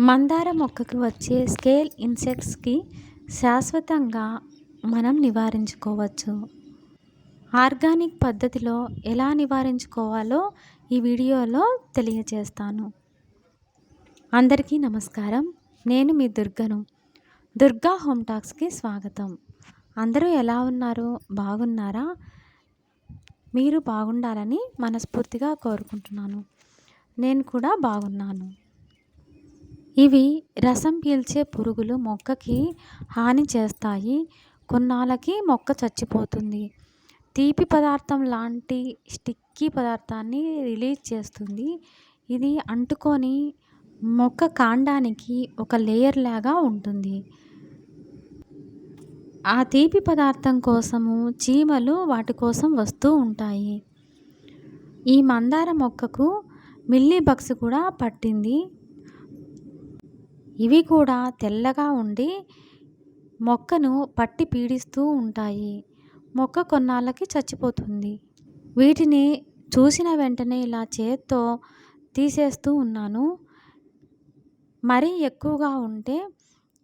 మందార మొక్కకు వచ్చే స్కేల్ ఇన్సెక్ట్స్కి శాశ్వతంగా మనం నివారించుకోవచ్చు. ఆర్గానిక్ పద్ధతిలో ఎలా నివారించుకోవాలో ఈ వీడియోలో తెలియజేస్తాను. అందరికీ నమస్కారం. నేను మీ దుర్గను. దుర్గా హోమ్ టాక్స్కి స్వాగతం. అందరూ ఎలా ఉన్నారు? బాగున్నారా? మీరు బాగుండాలని మనస్ఫూర్తిగా కోరుకుంటున్నాను. నేను కూడా బాగున్నాను. ఇవి రసం పీల్చే పురుగులు మొక్కకి హాని చేస్తాయి కొన్నాళ్ళకి మొక్క చచ్చిపోతుంది. తీపి పదార్థం లాంటి స్టిక్కీ పదార్థాన్ని రిలీజ్ చేస్తుంది. ఇది అంటుకొని మొక్క కాండానికి ఒక లేయర్ లాగా ఉంటుంది. ఆ తీపి పదార్థం కోసము చీమలు వాటి కోసం వస్తూ ఉంటాయి. ఈ మందార మొక్కకు మిల్లీ బగ్స్ కూడా పట్టింది. ఇవి కూడా తెల్లగా ఉండి మొక్కను పట్టి పీడిస్తూ ఉంటాయి. మొక్క కొన్నాళ్ళకి చచ్చిపోతుంది. వీటిని చూసిన వెంటనే ఇలా చేత్తో తీసేస్తూ ఉన్నాను. మరీ ఎక్కువగా ఉంటే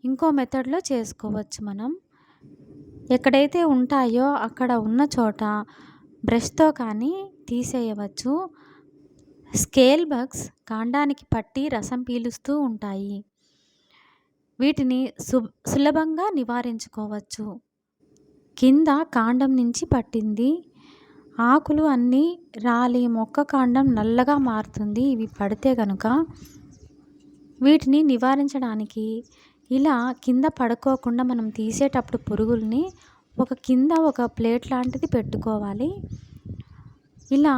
ఇంకో మెథడ్లో చేసుకోవచ్చు మనం. ఎక్కడైతే ఉంటాయో అక్కడ ఉన్న చోట బ్రష్తో కానీ తీసేయవచ్చు. స్కేల్ బగ్స్ కాండానికి పట్టి రసం పీలుస్తూ ఉంటాయి. వీటిని సు సులభంగా నివారించుకోవచ్చు. కింద కాండం నుంచి పట్టింది. ఆకులు అన్నీ రాలి మొక్క కాండం నల్లగా మారుతుంది. ఇవి పడితే కనుక వీటిని నివారించడానికి ఇలా కింద పడుకోకుండా మనం తీసేటప్పుడు పురుగుల్ని ఒక కింద ఒక ప్లేట్ లాంటిది పెట్టుకోవాలి. ఇలా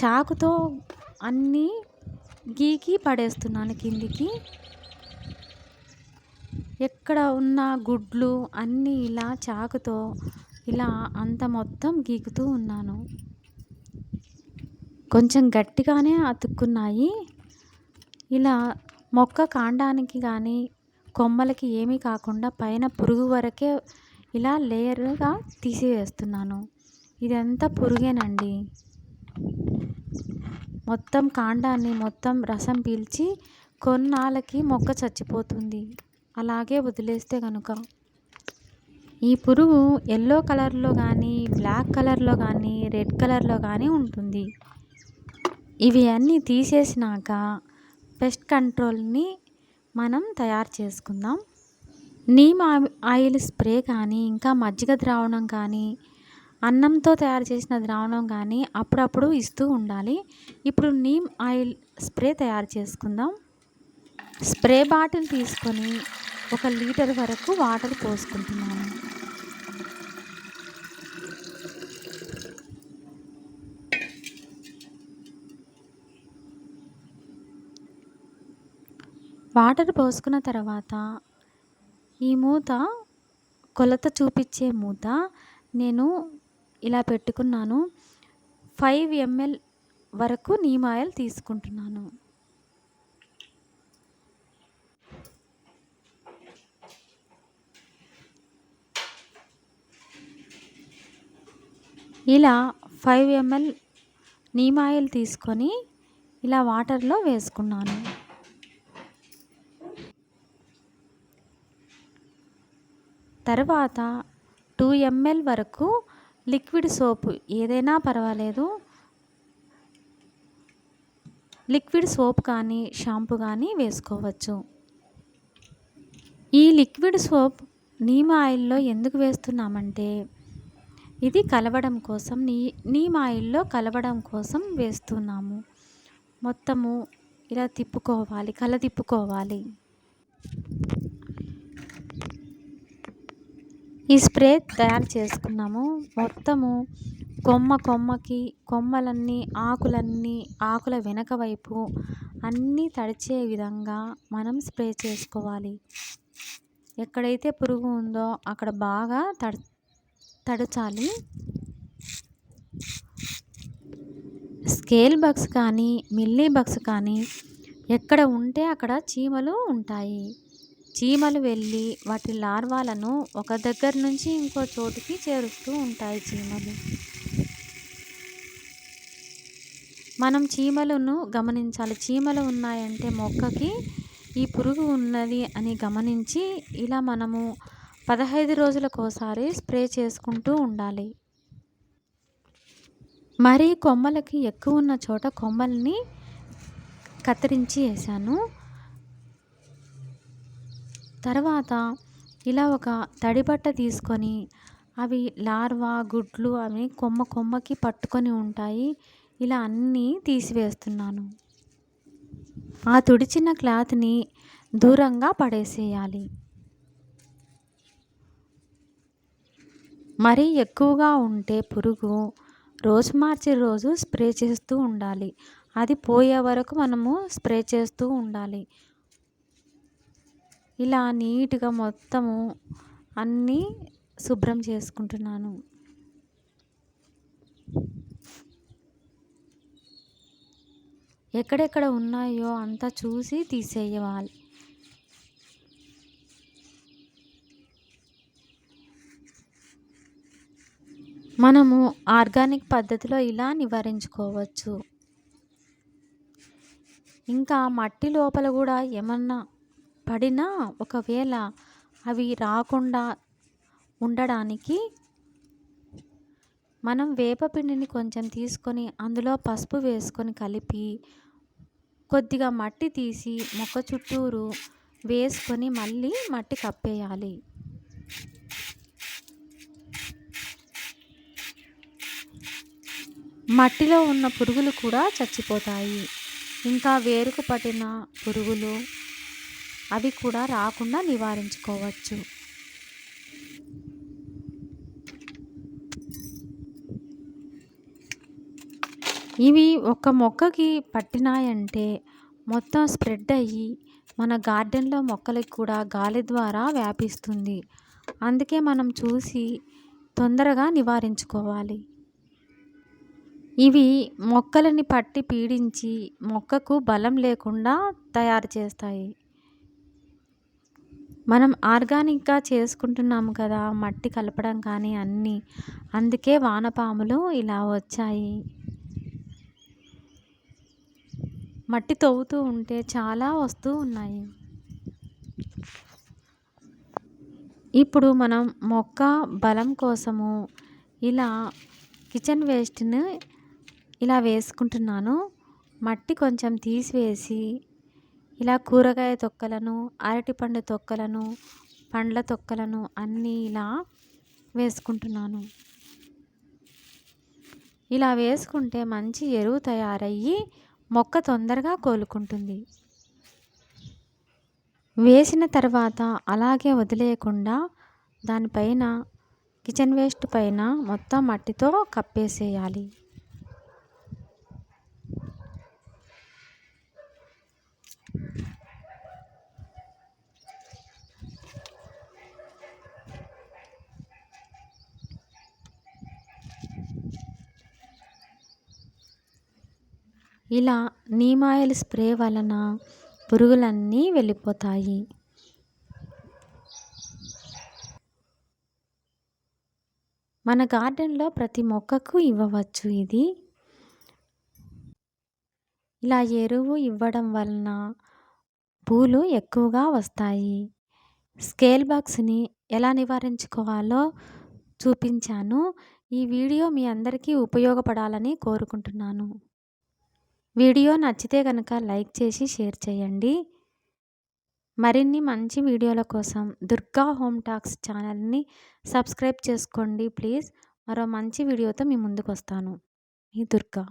చాకుతో అన్నీ గీకి పడేస్తున్నాను కిందికి. ఎక్కడ ఉన్న గుడ్లు అన్నీ ఇలా చాకుతో ఇలా అంత మొత్తం గీకుతూ ఉన్నాను. కొంచెం గట్టిగానే అతుక్కున్నాయి. ఇలా మొక్క కాండానికి కానీ కొమ్మలకి ఏమీ కాకుండా పైన పురుగు వరకే ఇలా లేయర్గా తీసివేస్తున్నాను. ఇదంతా పురుగేనండి. మొత్తం కాండాన్ని మొత్తం రసం పీల్చి కొన్నాళ్ళకి మొక్క చచ్చిపోతుంది. అలాగే వదిలేస్తే కనుక ఈ పురుగు ఎల్లో కలర్లో కానీ బ్లాక్ కలర్లో కానీ రెడ్ కలర్లో కానీ ఉంటుంది. ఇవి అన్నీ తీసేసినాక పెస్ట్ కంట్రోల్ని మనం తయారు చేసుకుందాం. నీమ్ ఆయిల్ స్ప్రే కానీ ఇంకా మజ్జిగ ద్రావణం కానీ అన్నంతో తయారు చేసిన ద్రావణం కానీ అప్పుడప్పుడు ఇస్తూ ఉండాలి. ఇప్పుడు నీమ్ ఆయిల్ స్ప్రే తయారు చేసుకుందాం. స్ప్రే బాటిల్ తీసుకొని ఒక లీటర్ వరకు వాటర్ పోసుకుంటున్నాను. వాటర్ పోసుకున్న తర్వాత ఈ మూత కొలత చూపించే మూత నేను ఇలా పెట్టుకున్నాను. ఫైవ్ ఎంఎల్ వరకు నీమ్ ఆయిల్ తీసుకుంటున్నాను. ఇలా ఫైవ్ ఎంఎల్ నీమ్ ఆయిల్ తీసుకొని ఇలా వాటర్లో వేసుకున్నాను. తర్వాత టూ ఎంఎల్ వరకు లిక్విడ్ సోపు ఏదైనా పర్వాలేదు. లిక్విడ్ సోప్ కానీ షాంపూ కానీ వేసుకోవచ్చు. ఈ లిక్విడ్ సోప్ నీమ్ ఆయిల్లో ఎందుకు వేస్తున్నామంటే ఇది కలవడం కోసం నీ నీమ్ ఆయిల్లో కలవడం కోసం వేస్తున్నాము. మొత్తము ఇలా తిప్పుకోవాలి కల తిప్పుకోవాలి. ఈ స్ప్రే తయారు చేసుకున్నాము. మొత్తము కొమ్మ కొమ్మకి కొమ్మలన్నీ ఆకులన్నీ ఆకుల వెనక వైపు అన్నీ తడిచే విధంగా మనం స్ప్రే చేసుకోవాలి. ఎక్కడైతే పురుగు ఉందో అక్కడ బాగా తడి తడచాలి. స్కేల్ బగ్స్ కానీ మిల్లీ బగ్స్ కానీ ఎక్కడ ఉంటే అక్కడ చీమలు ఉంటాయి. చీమలు వెళ్ళి వాటి లార్వాలను ఒక దగ్గర నుంచి ఇంకో చోటుకి చేరుస్తూ ఉంటాయి చీమలు. మనం చీమలను గమనించాలి. చీమలు ఉన్నాయంటే మొక్కకి ఈ పురుగు ఉన్నది అని గమనించి ఇలా మనము పదహైదు రోజులకోసారి స్ప్రే చేసుకుంటూ ఉండాలి. మరీ కొమ్మలకి ఎక్కువ ఉన్న చోట కొమ్మల్ని కత్తిరించి వేసాను తర్వాత ఇలా ఒక తడిబట్ట తీసుకొని అవి లార్వా గుడ్లు అవి కొమ్మ కొమ్మకి పట్టుకొని ఉంటాయి. ఇలా అన్నీ తీసివేస్తున్నాను. ఆ తుడిచిన క్లాత్ని దూరంగా పడేసేయాలి. మరీ ఎక్కువగా ఉంటే పురుగు రోజు మార్చి రోజు స్ప్రే చేస్తూ ఉండాలి. అది పోయే వరకు మనము స్ప్రే చేస్తూ ఉండాలి. ఇలా నీట్గా మొత్తము అన్నీ శుభ్రం చేసుకుంటున్నాను. ఎక్కడెక్కడ ఉన్నాయో అంతా చూసి తీసేయాలి మనము ఆర్గానిక్ పద్ధతిలో ఇలా నివారించుకోవచ్చు. ఇంకా మట్టి లోపల కూడా ఏమన్నా పడినా ఒకవేళ అవి రాకుండా ఉండడానికి మనం వేపపిండిని కొంచెం తీసుకొని అందులో పసుపు వేసుకొని కలిపి కొద్దిగా మట్టి తీసి మొక్క చుట్టూరు వేసుకొని మళ్ళీ మట్టి కప్పేయాలి. మట్టిలో ఉన్న పురుగులు కూడా చచ్చిపోతాయి. ఇంకా వేరుకు పట్టిన పురుగులు అవి కూడా రాకుండా నివారించుకోవచ్చు. ఇవి ఒక మొక్కకి పట్టినాయంటే మొత్తం స్ప్రెడ్ అయ్యి మన గార్డెన్లో మొక్కలకి కూడా గాలి ద్వారా వ్యాపిస్తుంది. అందుకే మనం చూసి తొందరగా నివారించుకోవాలి. ఇవి మొక్కలని పట్టి పీడించి మొక్కకు బలం లేకుండా తయారు చేస్తాయి. మనం ఆర్గానిక్గా చేసుకుంటున్నాము కదా మట్టి కలపడం కానీ అన్నీ. అందుకే వానపాములు ఇలా వచ్చాయి. మట్టి తవ్వుతూ ఉంటే చాలా వస్తూ ఉన్నాయి. ఇప్పుడు మనం మొక్క బలం కోసము ఇలా కిచెన్ వేస్ట్ని ఇలా వేసుకుంటున్నాను. మట్టి కొంచెం తీసివేసి ఇలా కూరగాయ తొక్కలను అరటిపండు తొక్కలను పండ్ల తొక్కలను అన్నీ ఇలా వేసుకుంటున్నాను. ఇలా వేసుకుంటే మంచి ఎరువు తయారయ్యి మొక్క తొందరగా కోలుకుంటుంది. వేసిన తర్వాత అలాగే వదిలేయకుండా దానిపైన కిచెన్ వేస్ట్ పైన మొత్తం మట్టితో కప్పేసేయాలి. ఇలా నీమ్ ఆయిల్ స్ప్రే వలన పురుగులన్నీ వెళ్ళిపోతాయి. మన గార్డెన్లో ప్రతి మొక్కకు ఇవ్వవచ్చు ఇది. ఇలా ఎరువు ఇవ్వడం వలన పూలు ఎక్కువగా వస్తాయి. స్కేల్ బాక్స్ని ఎలా నివారించుకోవాలో చూపించాను. ఈ వీడియో మీ అందరికీ ఉపయోగపడాలని కోరుకుంటున్నాను. వీడియో నచ్చితే కనుక లైక్ చేసి షేర్ చేయండి. మరిన్ని మంచి వీడియోల కోసం దుర్గా హోమ్ టాక్స్ ఛానల్ని సబ్స్క్రైబ్ చేసుకోండి ప్లీజ్. మరో మంచి వీడియోతో మీ ముందుకు వస్తాను ఈ దుర్గా.